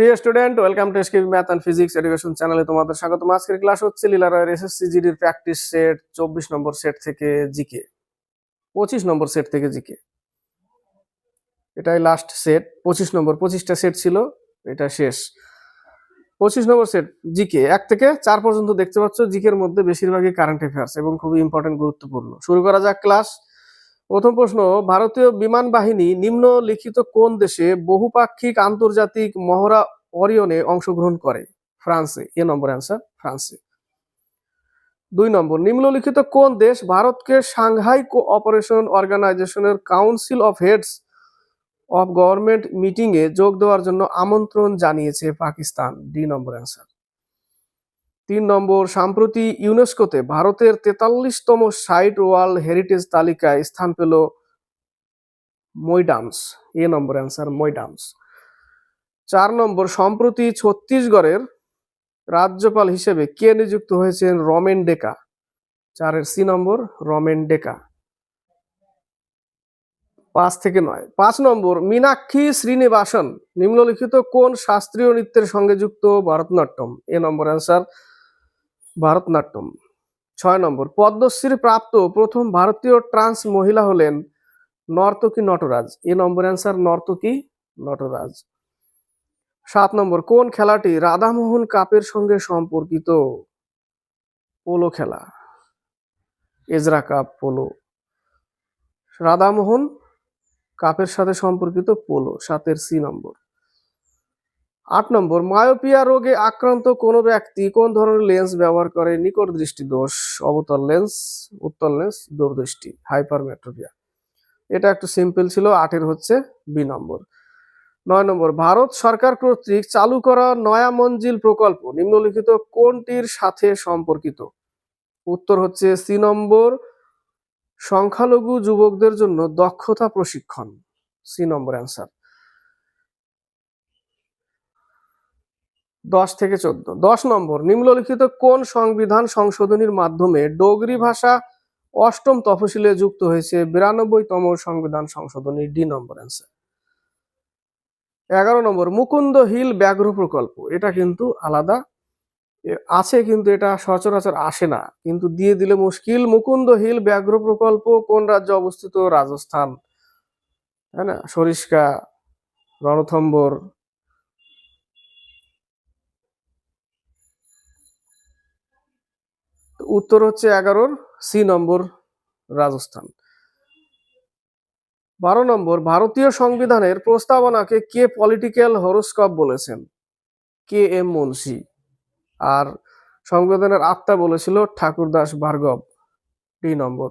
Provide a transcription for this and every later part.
প্রিয় student, welcome to SK math and physics education চ্যানেলে তোমাদের স্বাগত আজকের ক্লাস হচ্ছে লীলা রয়ের এসএসসি জিডির প্র্যাকটিস সেট চব্বিশ নম্বর সেট থেকে জিকে পঁচিশ নম্বর সেট থেকে জিকে এটাই লাস্ট সেট পঁচিশ নম্বর, পঁচিশটা সেট ছিল, এটা শেষ। পঁচিশ নম্বর সেট জিকে এক থেকে চার পর্যন্ত দেখতে পাচ্ছ জিকের মধ্যে বেশিরভাগই কারেন্ট অ্যাফেয়ার্স এবং খুবই ইম্পর্টেন্ট গুরুত্বপূর্ণ। শুরু করা যাক ক্লাস প্রথম প্রশ্ন, ভারতীয় বিমান বাহিনী নিম্নলিখিত কোন দেশে বহুপাক্ষিক আন্তর্জাতিক মহড়া অরিয়নে অংশগ্রহণ করে? ফ্রান্সে, এ নম্বর অ্যান্সার ফ্রান্সে। দুই নম্বর, নিম্নলিখিত কোন দেশ ভারতকে সাংহাই কোঅপারেশন অর্গানাইজেশনের council of heads of government মিটিংয়ে যোগ দেওয়ার জন্য আমন্ত্রণ জানিয়েছে পাকিস্তান? ডি নম্বর অ্যান্সার তিন নম্বর, সম্প্রতি ইউনেস্কোতে ভারতের তেতাল্লিশতম সাইট ওয়ার্ল্ড হেরিটেজ তালিকায় স্থান পেল মৈডামস। এ নম্বর অ্যান্সার, মৈডামস। চার নম্বর, সম্প্রতি ছত্তিশগড়ের রাজ্যপাল হিসেবে কে নিযুক্ত হয়েছেন রমেন ডেকা? চারের সি নম্বর, রমেন ডেকা। পাঁচ থেকে নয়। পাঁচ নম্বর, মীনাক্ষী শ্রীনিবাসন, নিম্নলিখিত কোন শাস্ত্রীয় নৃত্যের সঙ্গে যুক্ত ভারতনাট্যম? এ নম্বর অ্যান্সার ভারতনাট্যম। ছয় নম্বর, পদ্মশ্রী প্রাপ্ত প্রথম ভারতীয় ট্রান্স মহিলা হলেন নর্তকী নটরাজ। এ নম্বর অ্যান্সার নর্তকী নটরাজ। সাত নম্বর, কোন খেলাটি রাধামোহন কাপের সঙ্গে সম্পর্কিত? পোলো খেলা। Ezra cup, polo. রাধামোহন কাপের সাথে সম্পর্কিত পোলো, সাতের সি নম্বর। আট নম্বর, মায়োপিয়া রোগে আক্রান্ত কোনো ব্যক্তি কোন ধরনের লেন্স ব্যবহার করে? নিকট দৃষ্টি দোষ, অবতল লেন্স, উত্তল লেন্স দূরদৃষ্টি হাইপারমেট্রোপিয়া। এটা একটু সিম্পল ছিল, আটের হচ্ছে বি নম্বর। নয় নম্বর, ভারত সরকার কর্তৃক চালু করা নয়া মঞ্জিল প্রকল্প, নিম্নলিখিত কোনটির সাথে সম্পর্কিত? উত্তর হচ্ছে সি নম্বর, সংখ্যালঘু যুবকদের জন্য দক্ষতা প্রশিক্ষণ। C number answer. দশ থেকে চোদ্দ। দশ নম্বর, নিম্নলিখিত কোন সংবিধান সংশোধনীর মাধ্যমে ডোগরি ভাষা অষ্টম তফসিলে যুক্ত হয়েছে? বিরানব্বইতম সংবিধান সংশোধনী, ডি নম্বর অ্যান্সার এগারো নম্বর, মুকুন্দ হিল ব্যাঘ্র প্রকল্প। এটা কিন্তু আলাদা। আছে কিন্তু এটা সচরাচর আসে না। কিন্তু দিয়ে দিলে মুশকিল। মুকুন্দ হিল ব্যাঘ্র প্রকল্প কোন রাজ্যে অবস্থিত? রাজস্থান। তাই না? সরিষ্কা রণথম্বর উত্তর হচ্ছে এগারোর, সি নম্বর রাজস্থান। বারো নম্বর, ভারতীয় সংবিধানের প্রস্তাবনাকে কে পলিটিক্যাল হরোস্কোপ বলেছেন? কে এম মুন্সি। আর সংবিধানের আত্মা বলেছিল ঠাকুরদাস ভার্গব, ডি নম্বর।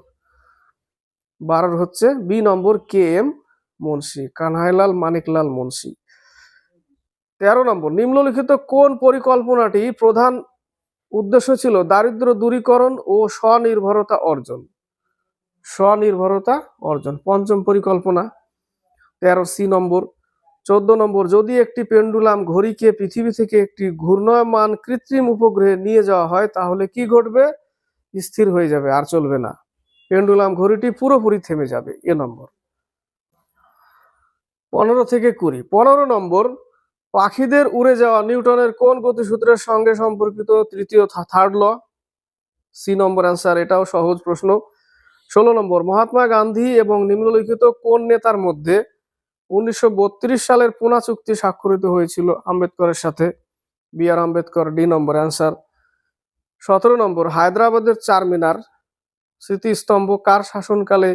বারোর হচ্ছে B number, K M Munshi, Kanhailal Maneklal Munshi. তেরো নম্বর, নিম্নলিখিত কোন পরিকল্পনাটি প্রধান উদ্দেশ্য ছিল দারিদ্র দূরীকরণ ও স্বনির্ভরতা অর্জন। স্বনির্ভরতা অর্জন, পঞ্চম পরিকল্পনা, তেরো সি নম্বর। চোদ্দ নম্বর, যদি একটি পেন্ডুলাম ঘড়িকে পৃথিবী থেকে একটি ঘূর্ণয়মান কৃত্রিম উপগ্রহে নিয়ে যাওয়া হয়, তাহলে কি ঘটবে? স্থির হয়ে যাবে, আর চলবে না। পেন্ডুলাম ঘড়িটি পুরোপুরি থেমে যাবে, এ নম্বর। পনেরো থেকে কুড়ি, পনেরো নম্বর পাখিদের উড়ে যাওয়া নিউটনের কোন গতিসূত্রের সঙ্গে সম্পর্কিত তৃতীয় third law C number answer এটাও সহজ প্রশ্ন। ষোলো নম্বর, মহাত্মা গান্ধী এবং নিম্নলিখিত কোন নেতার মধ্যে উনিশশো বত্রিশ সালের পুনা চুক্তি স্বাক্ষরিত হয়েছিল? আম্বেদকরের সাথে। B R Ambedkar D number answer সতেরো নম্বর, হায়দ্রাবাদের চারমিনার স্মৃতিস্তম্ভ কার শাসনকালে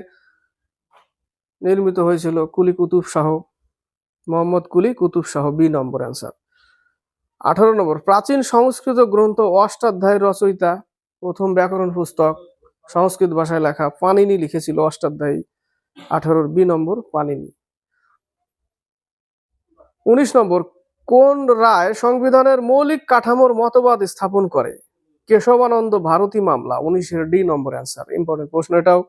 নির্মিত হয়েছিল? Quli Qutub Shah. Mohammad Quli, Qutub Shah, B number answer আঠারো নম্বর, প্রাচীন সংস্কৃত গ্রন্থ অষ্টাধ্যায় রচয়িতা, প্রথম ব্যাকরণ পুস্তক, সংস্কৃত ভাষায় লেখা পানিনি লিখেছিল অষ্টাধ্যায়ী। আঠারোর বি নম্বর, পানিনি। উনিশ নম্বর, কোন রায় সংবিধানের মৌলিক কাঠামোর মতবাদ স্থাপন করে? কেশবানন্দ ভারতী মামলা, উনিশের ডি নম্বর অ্যান্সার ইম্পর্টেন্ট প্রশ্ন এটাও।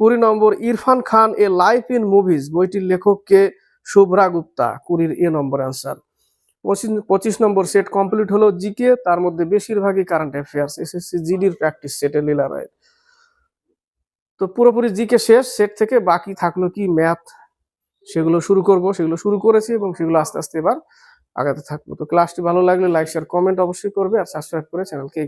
কুড়ি নম্বর, Irfan Khan a life in movies বইটির লেখককে শুভ্রা গুপ্তা, কুড়ির এ নম্বর অ্যান্সার পঁচিশ নম্বর সেট কমপ্লিট হলো জিকে তার মধ্যে বেশিরভাগই কারেন্ট অ্যাফেয়ার্স এসএসসি জিডির প্র্যাকটিস সেটে লীলা রায়ের তো পুরোপুরি জিকে শেষ সেট থেকে বাকি থাকল কি ম্যাথ সেগুলো শুরু করব, সেগুলো শুরু করেছি এবং সেগুলো আস্তে আস্তে এবার আগাতে থাকব। তো ক্লাসটি ভালো লাগলে লাইক শেয়ার কমেন্ট অবশ্যই করবে আর সাবস্ক্রাইব করে চ্যানেলকে